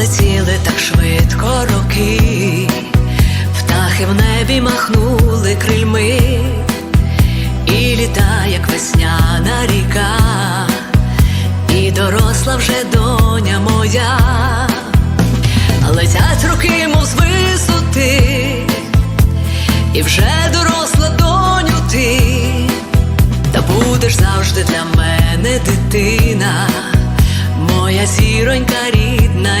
Пролетіли так швидко роки, птахи в небі махнули крильми, і літа, як весняна ріка, і доросла вже доня моя, летять роки, мов з висоти, і вже доросла доню ти, та будеш завжди для мене дитина, моя зіронька рідна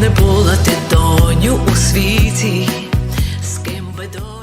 не була ти доню у світі, з ким би до.